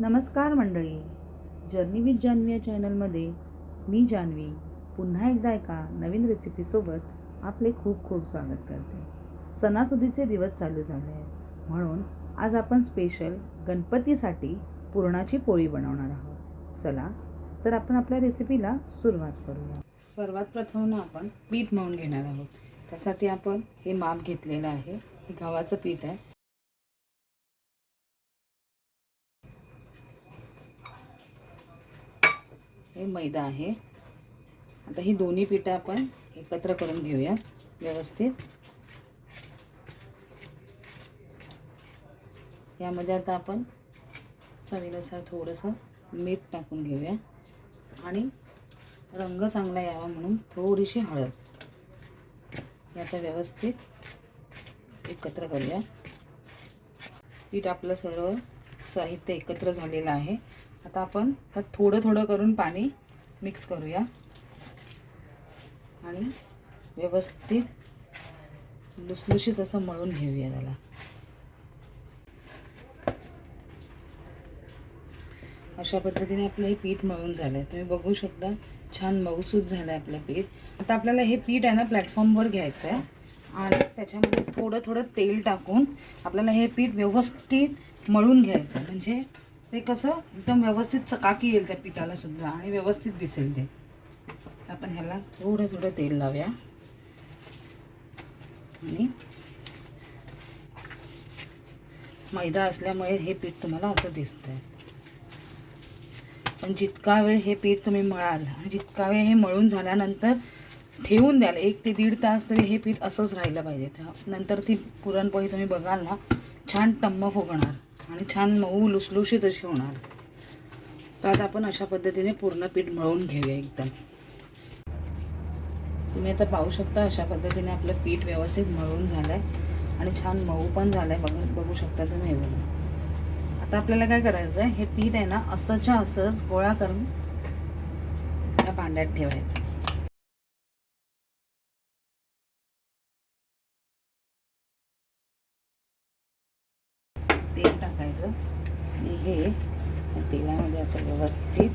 नमस्कार मंडळी. Journey with Janhvi या चॅनलमध्ये मी जान्हवी पुन्हा एकदा एका नवीन रेसिपीसोबत आपले खूप खूप स्वागत करते. सणासुदीचे दिवस चालू झाले आहेत. म्हणून आज आपण स्पेशल गणपतीसाठी पुरणाची पोळी बनवणार आहोत. चला तर आपण आपल्या रेसिपीला सुरुवात करूया. सर्वात प्रथम आपण पीठ मळून घेणार आहोत. त्यासाठी आपण हे माप घेतलेलं आहे. हे गव्हाचं पीठ आहे. हे मैदा आहे. आता ही दोन्ही पिठं आपण एकत्र करून घेऊया व्यवस्थित. यामध्ये आता आपण चवीनुसार थोडंसं मीठ टाकून घेऊया. आणि रंग चांगला यावा म्हणून थोडीशी हळद. हे आता व्यवस्थित एकत्र करूया. पीठ आपलं सर्व साहित्य एकत्र झालेलं आहे. आता आपण त्यात थोडं थोडं करून पाणी मिक्स करूया. आणि व्यवस्थित लुसलुशीत असं मळून घेऊया त्याला. अशा पद्धतीने आपलं हे पीठ मळून झालं आहे तुम्ही बघू शकता छान मऊसूद झालं आहे आपलं पीठ. आता आपल्याला हे पीठ आहे ना प्लॅटफॉर्मवर घ्यायचं आहे आणि त्याच्यामध्ये थोडं थोडं तेल टाकून आपल्याला हे पीठ व्यवस्थित मळून घ्यायचं म्हणजे ते कसं एकदम व्यवस्थित चकाकी येईल त्या पिठाला सुद्धा आणि व्यवस्थित दिसेल ते. आपण ह्याला थोडं थोडं तेल लावूया. आणि मैदा असल्यामुळे हे पीठ तुम्हाला असं दिसतंय. पण जितका वेळ हे पीठ तुम्ही मळाल आणि जितका वेळ हे मळून झाल्यानंतर ठेवून द्याल एक ते दीड तास तरी हे पीठ असंच राहिलं पाहिजे. त्या- नंतर ती पुरणपोळी तुम्ही बघाल ना छान टम्म फुगणार. आणि छान मऊ लुसलुशीत अशी होणार. तर आता आपण अशा पद्धतीने पूर्ण पीठ मळून घेऊया एकदम. तुम्ही आता पाहू शकता अशा पद्धतीने आपलं पीठ व्यवस्थित मळून झालं आहे आणि छान मऊ पण झालं आहे बघ बघू शकता तुम्ही एवढं आता आपल्याला काय करायचं आहे हे पीठ आहे ना असंच्या असंच गोळा करून या भांड्यात ठेवायचं. तेल टाकायचं आणि हे तेलामध्ये असं व्यवस्थित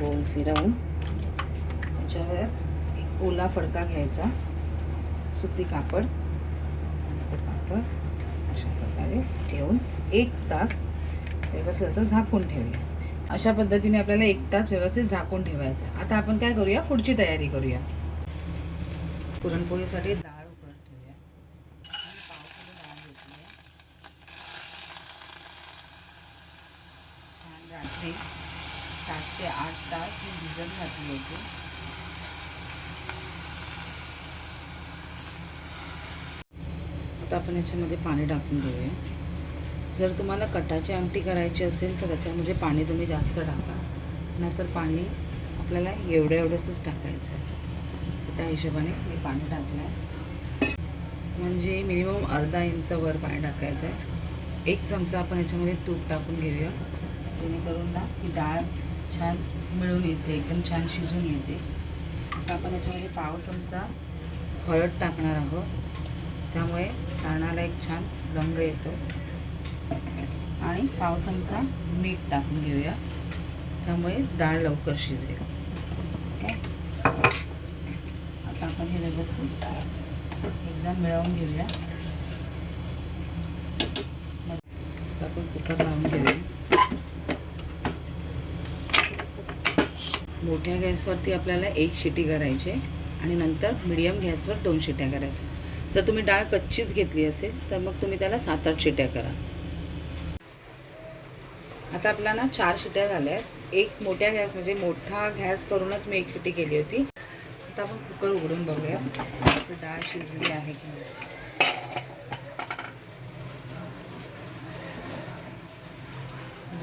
गोल फिरवून त्याच्यावर एक ओला फडका घ्यायचा सुती कापड ते कापड अशा प्रकारे ठेवून एक तास व्यवस्थित असं झाकून ठेवूया. अशा पद्धतीने आपल्याला एक तास व्यवस्थित झाकून ठेवायचं. आता आपण काय करूया? पुढची तयारी करूया. पुरणपोळीसाठी डाळ उकळत ठेवूया आणि पावसाळी डाळ घेतली आहे. छान रात्री सात ते आठ तास ही भिजत आता आपण याच्यामध्ये पाणी टाकून घेऊया. जर तुम्हाला कटाची आमटी करायची असेल तर त्याच्यामध्ये पाणी तुम्ही जास्त टाका. नाहीतर पाणी आपल्याला एवढं एवढंच टाकायचं आहे. तर त्या हिशोबाने मी पाणी टाकलं आहे म्हणजे मिनिमम अर्धा इंच वर पाणी टाकायचं आहे. एक चमचा आपण याच्यामध्ये तूप टाकून घेऊया. जेणेकरून ना ही डाळ छान मिळून येते एकदम छान शिजून येते. आता आपण याच्यामध्ये पाव चमचा हळद टाकणार आहोत. त्यामुळे सारणाला एक छान रंग येतो. आणि पाव चमचा मीठ टाकून घेऊया. त्यामुळे डाळ लवकर शिजेल. ओके? आता आपण हे व्यवस्थित एकदा मिळवून घेऊया. आता आपण कुकर लावून घेऊया. मोठ्या गॅसवरती आपल्याला एक शिटी करायची आणि नंतर मिडियम गॅसवर दोन शिट्या करायच्या जर तुम्ही डाळ कच्चीच घेतली असेल तर मग तुम्ही त्याला सात आठ शिट्या करा. आता आपल्याला ना चार शिट्या झाल्या आहेत. एक मोठ्या गॅस म्हणजे मोठा गॅस करूनच मी एक शिटी केली होती. आता आपण कुकर उघडून बघूया. डाळ शिजली आहे की नाही.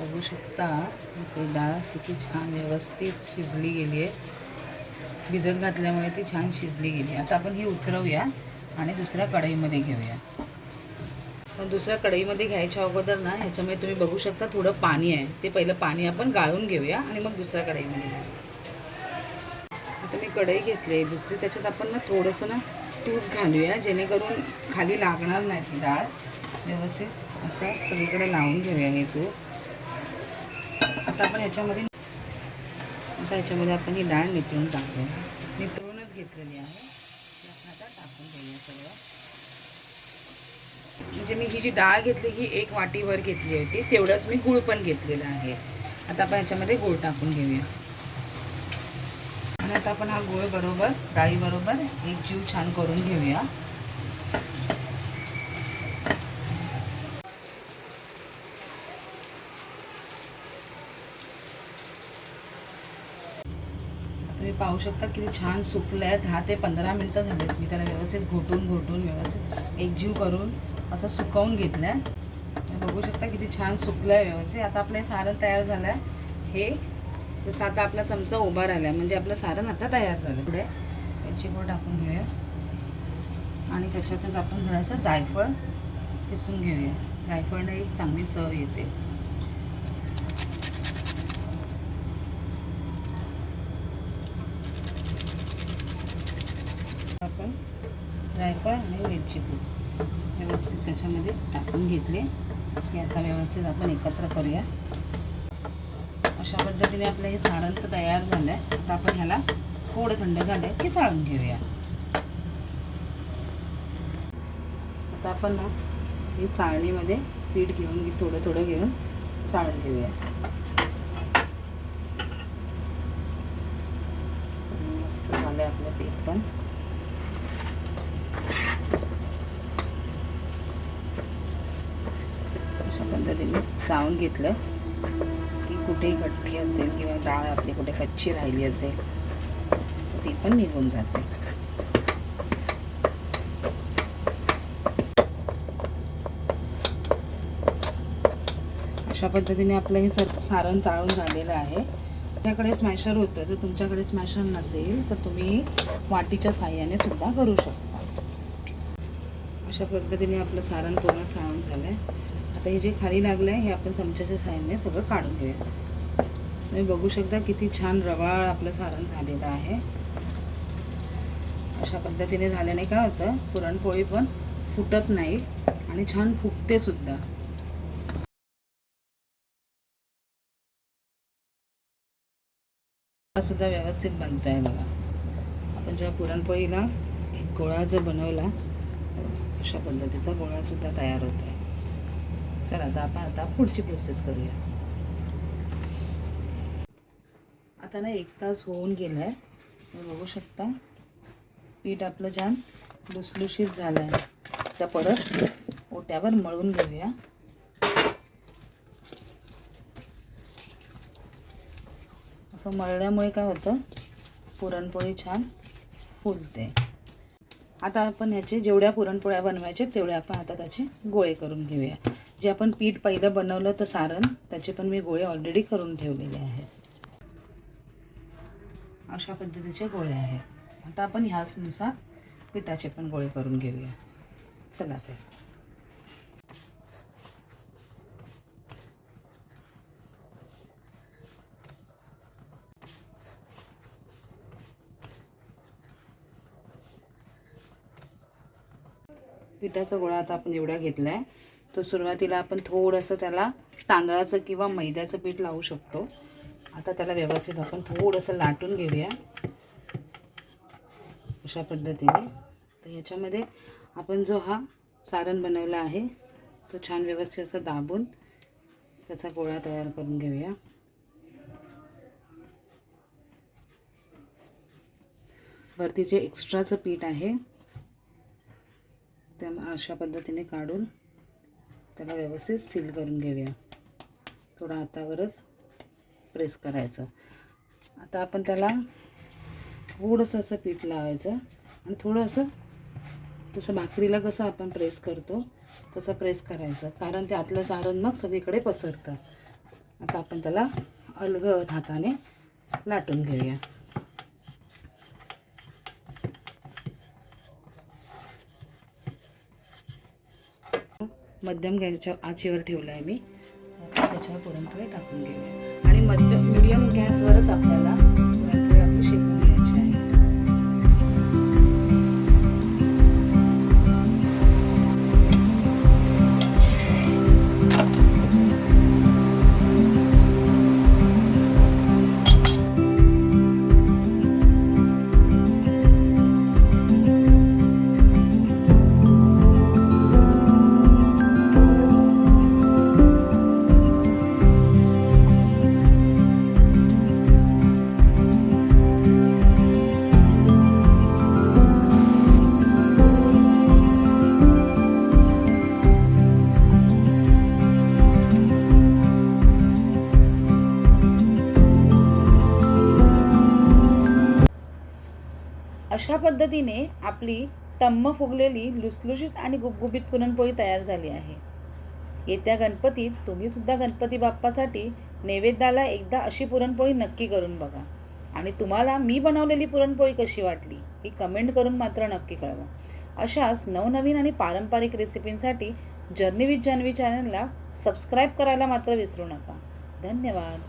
बघू शकता. आपली डाळ किती छान व्यवस्थित शिजली गेली आहे. भिजत घातल्यामुळे ती छान शिजली गेली. आता आपण ही उतरवूया आणि दुसऱ्या कढईमध्ये घेऊया. पण दुसऱ्या कढईमध्ये घ्यायच्या अगोदर ना ह्याच्यामध्ये तुम्ही बघू शकता थोडं पाणी आहे. ते पहिलं पाणी आपण गाळून घेऊया आणि मग दुसऱ्या कढईमध्ये घेऊया. आता मी कढई घेतली आहे. दुसरी त्याच्यात आपण ना थोडंसं ना तूप घालूया जेणेकरून खाली लागणार नाही ती डाळ. व्यवस्थित असं सगळीकडे लावून घेऊया हे तूप. आता आपण याच्यामध्ये आता याच्यामध्ये आपण ही डाळ नितळून टाकूया नितळूनच घेतलेली आहे. आपण आता टाकून घेऊया सगळं. म्हणजे मी ही जी डाळ घेतली ही एक वाटीवर घेतली होती. तेवढंच मी गूळ पण घेतलेला आहे. आता आपण याच्यामध्ये गूळ टाकून घेऊया. आणि आता आपण हा गूळ बरोबर डाळीबरोबर एक जीव छान करून घेऊया. तुम्ही पाहू शकता किती छान सुकलं आहे दहा ते पंधरा मिनटं झालेत. मी त्याला व्यवस्थित घोटून घोटून व्यवस्थित एकजीव करून असं सुकवून घेतलं आहे बघू शकता किती छान सुकलं आहे व्यवस्थित. आता आपलं हे सारण तयार झालं आहे हे जसं आता आपला चमचा उभा राहिला आहे म्हणजे आपलं सारण आता तयार झालं पुढे याची पूड टाकून घेऊया. आणि त्याच्यातच आपण थोडंसं जायफळ किसून घेऊया. जायफळने एक चांगली चव येते आपण जायफळ आणि वेलची पूड व्यवस्थित त्याच्यामध्ये टाकून घेतले. की आता व्यवस्थित आपण एकत्र करूया. अशा पद्धतीने आपलं हे सारण तर तयार झालं आहे आता आपण ह्याला थोडं थंड झालं की चाळून घेऊया. आता आपण ना हे चाळणीमध्ये पीठ घेऊन थोडं थोडं घेऊन चाळून घेऊया. मस्त झालं आपलं पीठ पण अशा पद्धतीने चावून घेतलं की कुठेही गठ्ठी असेल किंवा डाळ आपली कुठे कच्ची राहिली असेल ती पण निघून जाते. अशा पद्धतीने आपलं हे सर सारण चाळून झालेलं आहे. तुमच्याकडे स्मॅशर होतं. जर तुमच्याकडे स्मॅशर नसेल तर तुम्ही वाटीच्या साह्याने सुद्धा करू शकता. अशा पद्धतीने आपलं सारण पूर्ण चाळून झालं आहे आता हे जे खाली लागलं आहे हे आपण चमच्याच्या साह्याने सगळं काढून घेऊया. तुम्ही बघू शकता किती छान रवाळ आपलं सारण झालेलं आहे. अशा पद्धतीने झाल्याने काय होतं? पुरणपोळी पण फुटत नाही आणि छान फुगते सुद्धा. सुद्धा व्यवस्थित बनतो आहे बघा. आपण जेव्हा पुरणपोळीला एक गोळा जर बनवला अशा पद्धतीचा गोळा सुद्धा तयार होतो आहे चला आता आपण आता पुढची प्रोसेस करूया. आता ना एक तास होऊन गेला आहे बघू शकता. पीठ आपलं छान लुसलुशीत झालं आहे त्या परत ओट्यावर मळून घेऊया. असं मळल्यामुळे काय होतं? पुरणपोळी छान फुलते. आता आपण ह्याचे जेवढ्या पुरणपोळ्या बनवायचे तेवढ्या आपण आता त्याचे गोळे करून घेऊया. जे आपण पीठ पहिलं बनवलं तर सारण त्याचे पण मी गोळे ऑलरेडी करून ठेवलेले आहेत. अशा पद्धतीचे गोळे आहेत. आता आपण ह्याचनुसार पिठाचे पण गोळे करून घेऊया. चला ते पिठाचा गोळा आता आपण एवढा घेतला आहे तो सुरुवातीला आपण थोडंसं त्याला तांदळाचं किंवा मैद्याचं पीठ लावू शकतो. आता त्याला व्यवस्थित आपण थोडंसं लाटून घेऊया. अशा पद्धतीने. तर ह्याच्यामध्ये आपण जो हा सारण बनवला आहे तो छान व्यवस्थित असं दाबून त्याचा गोळा तयार करून घेऊया. वरती जे एक्स्ट्राचं पीठ आहे त्या अशा पद्धतीने काढून त्याला व्यवस्थित सील करून घेऊया. थोडं हातावरच प्रेस करायचं. आता आपण त्याला थोडंसं असं पीठ लावायचं आणि थोडं असं तसं भाकरीला कसं आपण प्रेस करतो तसं प्रेस करायचं. कारण ते आतलं सारण मग सगळीकडे पसरतं. आता आपण त्याला अलगद हाताने लाटून घेऊया. मध्यम गॅसच्या आचेवर ठेवलं आहे मी. त्याच्यावर पुरणपोळी टाकून घेऊया. आणि मध्यम मिडियम गॅसवरच आपल्याला अशा पद्धतीने आपली टम्म फुगलेली लुसलुशीत आणि गुबगुबीत पुरणपोळी तयार झाली आहे. येत्या गणपतीत तुम्हीसुद्धा गणपती बाप्पासाठी नैवेद्याला एकदा अशी पुरणपोळी नक्की करून बघा. आणि तुम्हाला मी बनवलेली पुरणपोळी कशी वाटली ही कमेंट करून मात्र नक्की कळवा. अशाच नवनवीन आणि पारंपरिक रेसिपींसाठी जर्नी विथ जान्हवी चॅनलला सबस्क्राईब करायला मात्र विसरू नका. धन्यवाद.